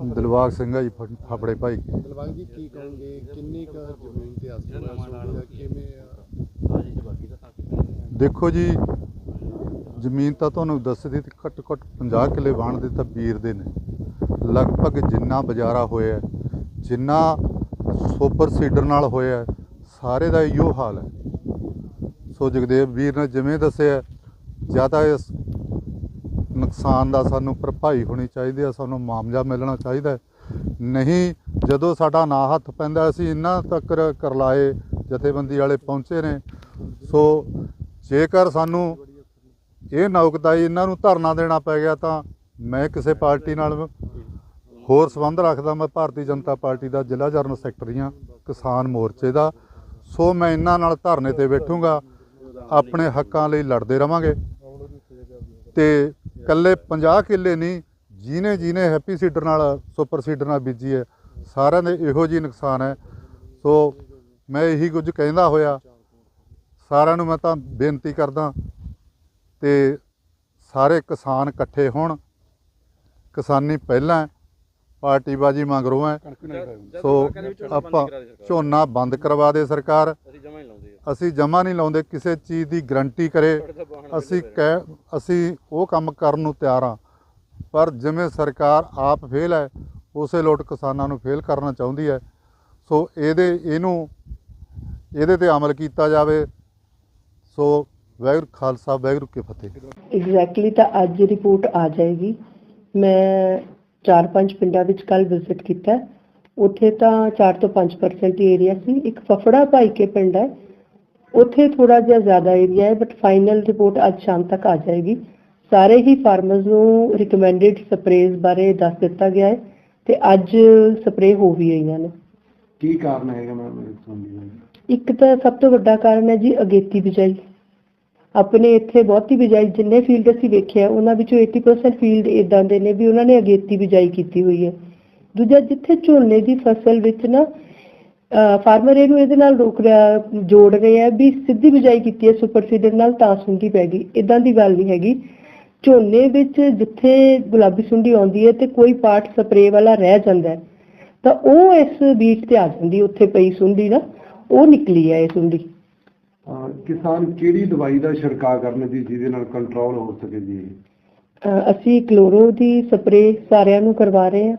ਦਿਲਬਾਗ ਸਿੰਘ ਆ ਜੀ ਫ- ਫਾਫੜੇ ਭਾਈ। ਕੇ ਦਿਲਬਾਗ ਜੀ ਕੀ ਕਹੋਗੇ? ਕਿੰਨੀ ਕੁ ਜ਼ਮੀਨ ਤੇ ਅਸਰ ਹੈ ਸੋਡੀ ਦਾ ਕਿਵੇਂ ਆ? ਦੇਖੋ ਜੀ ਜ਼ਮੀਨ ਤਾਂ ਤੁਹਾਨੂੰ ਦੱਸ ਦਿੱਤੀ ਘੱਟ ਘੱਟ 50 ਕਿੱਲੇ ਵਾਹਣ ਦੇ ਤਾਂ ਵੀਰ ਦੇ ਨੇ। ਲਗਭਗ ਜਿੰਨਾ ਬਜਾਰਾ ਹੋਇਆ ਹੈ, ਜਿੰਨਾ ਸੁਪਰ ਸੀਡਰ ਨਾਲ ਹੋਇਆ ਹੈ, ਸਾਰੇ ਦਾ ਇਹੋ ਹਾਲ ਹੈ। ਸੋ ਜਗਦੇਵ ਵੀਰ ਨੇ ਜਿਵੇਂ ਦੱਸਿਆ ਜਾਂ ਤਾਂ ਇਸ ਨੁਕਸਾਨ ਦਾ ਸਾਨੂੰ ਭਰਪਾਈ ਹੋਣੀ ਚਾਹੀਦੀ ਹੈ, ਸਾਨੂੰ ਮੁਆਵਜ਼ਾ ਮਿਲਣਾ ਚਾਹੀਦਾ ਨਹੀਂ, ਜਦੋਂ ਸਾਡਾ ਨਾ ਹੱਥ ਪੈਂਦਾ, ਅਸੀਂ ਇੰਨਾ ਤੱਕ ਕਰਲਾਏ, ਜਥੇਬੰਦੀ ਵਾਲੇ ਪਹੁੰਚੇ ਨੇ। ਸੋ ਜੇਕਰ ਸਾਨੂੰ ਇਹ ਨੌਕਦਾਈ ਇਹਨਾਂ ਨੂੰ ਧਰਨਾ ਦੇਣਾ ਪੈ ਗਿਆ, ਤਾਂ ਮੈਂ ਕਿਸੇ ਪਾਰਟੀ ਨਾਲ ਹੋਰ ਸੰਬੰਧ ਰੱਖਦਾ। ਮੈਂ ਭਾਰਤੀ ਜਨਤਾ ਪਾਰਟੀ ਦਾ ਜ਼ਿਲ੍ਹਾ ਜਨਰਲ ਸੈਕਟਰੀ ਹਾਂ, ਕਿਸਾਨ ਮੋਰਚੇ ਦਾ। ਸੋ ਮੈਂ ਇਹਨਾਂ ਨਾਲ ਧਰਨੇ ਤੇ ਬੈਠੂੰਗਾ। ਆਪਣੇ ਹੱਕਾਂ ਲਈ ਲੜਦੇ ਰਵਾਂਗੇ। ਤੇ ਕੱਲੇ 50 ਕਿੱਲੇ ਨਹੀਂ ਜਿਹਨੇ ਜਿਹਨੇ ਹੈਪੀ ਸੀਡਰ ਨਾਲ ਸੁਪਰ ਸੀਡਰ ਨਾਲ ਬੀਜੀ ਹੈ ਸਾਰਿਆਂ ਦੇ ਇਹੋ ਜਿਹੀ ਨੁਕਸਾਨ ਹੈ। ਸੋ ਮੈਂ ਇਹੀ ਕੁਝ ਕਹਿੰਦਾ ਹੋਇਆ। ਸਾਰਿਆਂ ਨੂੰ ਮੈਂ ਤਾਂ ਬੇਨਤੀ ਕਰਦਾ ਤੇ ਸਾਰੇ ਕਿਸਾਨ ਇਕੱਠੇ ਹੋਣ। ਕਿਸਾਨੀ ਪਹਿਲਾਂ ਹੈ, ਪਾਰਟੀਬਾਜ਼ੀ ਮਗਰੋਂ ਹੈ। ਸੋ ਆਪਾਂ ਝੋਨਾ ਬੰਦ ਕਰਵਾ ਦੇ ਸਰਕਾਰ। ਅਸੀਂ ਜਮਾ ਹੀ ਲਾਉਂਦੇ ਅਸੀਂ ਜਮਾ ਨਹੀਂ ਲਾਉਂਦੇ, ਕਿਸੇ ਚੀਜ਼ ਦੀ ਗਰੰਟੀ ਕਰੇ। ਅਸੀਂ ਕਹਿ, ਅਸੀਂ ਉਹ ਕੰਮ ਕਰਨ ਨੂੰ ਤਿਆਰ ਹਾਂ। ਪਰ ਜਿਵੇਂ ਸਰਕਾਰ ਆਪ ਫੇਲ ਹੈ, ਉਸੇ ਲੋਟ ਕਿਸਾਨਾਂ ਨੂੰ ਫੇਲ ਕਰਨਾ ਚਾਹੁੰਦੀ ਹੈ। ਸੋ ਇਹਦੇ, ਇਹਨੂੰ, ਇਹਦੇ ਤੇ ਅਮਲ ਕੀਤਾ ਜਾਵੇ। ਸੋ ਵਾਹਿਗੁਰੂ ਖਾਲਸਾ, ਵਾਹਿਗੁਰੂ ਕੀ ਫਤਿਹ। ਐਗਜ਼ੈਕਟਲੀ ਤਾਂ ਅੱਜ ਰਿਪੋਰਟ ਆ ਜਾਏਗੀ। ਮੈਂ ਚਾਰ ਪੰਜ ਪਿੰਡਾਂ ਵਿੱਚ ਕੱਲ ਵਿਜ਼ਿਟ ਕੀਤਾ। ਹੈ। ਉੱਥੇ ਤਾਂ 4 ਤੋਂ 5% ਹੀ ਏਰੀਆ ਸੀ। ਇੱਕ ਫਫੜਾ ਭਾਈ ਕੇ ਪਿੰਡ ਹੈ। ਉੱਥੇ ਥੋੜਾ ਜਿਹਾ ਜ਼ਿਆਦਾ ਏਰੀਆ ਹੈ ਬਟ ਫਾਈਨਲ ਰਿਪੋਰਟ ਅੱਜ ਸ਼ਾਮ ਤੱਕ ਆ ਜਾਏਗੀ। ਸਾਰੇ ਹੀ ਫਾਰਮਰਸ ਨੂੰ ਰਿਕਮੈਂਡਡ ਸਪਰੇਜ਼ ਬਾਰੇ ਦੱਸ ਦਿੱਤਾ ਗਿਆ ਹੈ ਤੇ ਅੱਜ ਸਪਰੇ ਹੋ ਵੀ ਰਹੀਆਂ ਨੇ। ਕੀ ਕਾਰਨ ਹੈਗਾ ਮੈਮ ਇਸ ਸੰਬੰਧੀ ਇੱਕ ਤਾਂ ਸਭ ਤੋਂ ਵੱਡਾ ਕਾਰਨ ਹੈ ਜੀ ਅਗੇਤੀ ਬਿਜਾਈ। ਆਪਣੇ ਇੱਥੇ ਬਹੁਤੀ ਬਿਜਾਈ ਜਿੰਨੇ ਫੀਲਡ ਅਸੀਂ ਵੇਖਿਆ ਉਹਨਾਂ ਵਿੱਚੋਂ 80% ਫੀਲਡ ਇਦਾਂ ਦੇ ਨੇ ਵੀ ਉਹਨਾਂ ਨੇ ਅਗੇਤੀ ਬਿਜਾਈ ਕੀਤੀ ਹੋਈ ਹੈ। ਦੂਜਾ ਜਿੱਥੇ ਝੋਨੇ ਦੀ ਫਸਲ ਵਿੱਚ ਨਾ ਫਾਰਮਰ ਇਹਨੂੰ ਇਹਦੇ ਨਾਲ ਰੋਕ ਰਿਹਾ ਜੋੜ ਰਹੇ ਆ ਵੀ ਸਿੱਧੀ ਬਿਜਾਈ ਕੀਤੀ ਹੈ ਸੁਪਰ ਸੀਡਰ ਨਾਲ ਤਾਂ ਸੁੰਡੀ ਪੈ ਗਈ। ਇਦਾਂ ਦੀ ਗੱਲ ਨਹੀਂ ਹੈਗੀ। ਝੋਨੇ ਵਿੱਚ ਜਿੱਥੇ ਗੁਲਾਬੀ ਸੁੰਡੀ ਆਉਂਦੀ ਹੈ ਤੇ ਕੋਈ ਪਾਰਟ ਸਪਰੇ ਵਾਲਾ ਰਹਿ ਜਾਂਦਾ ਤਾਂ ਉਹ ਇਸ ਬੀਟ ਤੇ ਆ ਜਾਂਦੀ ਉੱਥੇ ਪਈ ਸੁੰਡੀ ਨਾ ਉਹ ਨਿਕਲੀ ਹੈ ਇਹ ਸੁੰਡੀ। ਕਿਸਾਨ ਕਿਹੜੀ ਦਵਾਈ ਦਾ ਛਿੜਕਾਅ ਕਰਨ ਦੀ ਜਿਹਦੇ ਨਾਲ ਕੰਟਰੋਲ ਹੋ ਸਕੇ ਜੀ? ਅਸੀਂ ਕਲੋਰੋ ਦੀ ਸਪਰੇ ਸਾਰਿਆਂ ਨੂੰ ਕਰਵਾ ਰਹੇ ਹਾਂ।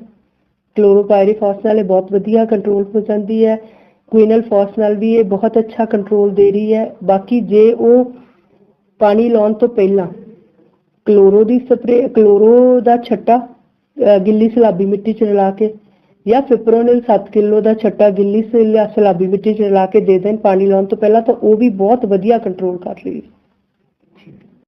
ਕਲੋਰੋਪਾਇਰੀਫਾਸ ਨਾਲ ਇਹ ਬਹੁਤ ਵਧੀਆ ਕੰਟਰੋਲ ਹੋ ਜਾਂਦੀ ਹੈ। ਕੁਇਨਲ ਫਾਸ ਨਾਲ ਵੀ ਇਹ ਬਹੁਤ ਅੱਛਾ ਕੰਟਰੋਲ ਦੇ ਰਹੀ ਹੈ। ਬਾਕੀ ਜੇ ਉਹ ਪਾਣੀ ਲਾਉਣ ਤੋਂ ਪਹਿਲਾਂ ਕਲੋਰੋ ਦੀ ਸਪਰੇ, ਕਲੋਰੋ ਦਾ ਛੱਟਾ ਗਿੱਲੀ ਸਲਾਬੀ ਮਿੱਟੀ ਚ ਰਲਾ ਕੇ ਜਾਂ ਫਿਪਰੋਨਿਲ 7 ਕਿਲੋ ਦਾ ਛੱਟਾ ਗਿੱਲੀ ਸਲਾਬੀ ਮਿੱਟੀ ਚ ਰਲਾ ਕੇ ਦੇ ਦੇਣ ਪਾਣੀ ਲਾਉਣ ਤੋਂ ਪਹਿਲਾਂ ਤਾਂ ਉਹ ਵੀ ਬਹੁਤ ਵਧੀਆ ਕੰਟਰੋਲ ਕਰ ਰਹੀ ਹੈ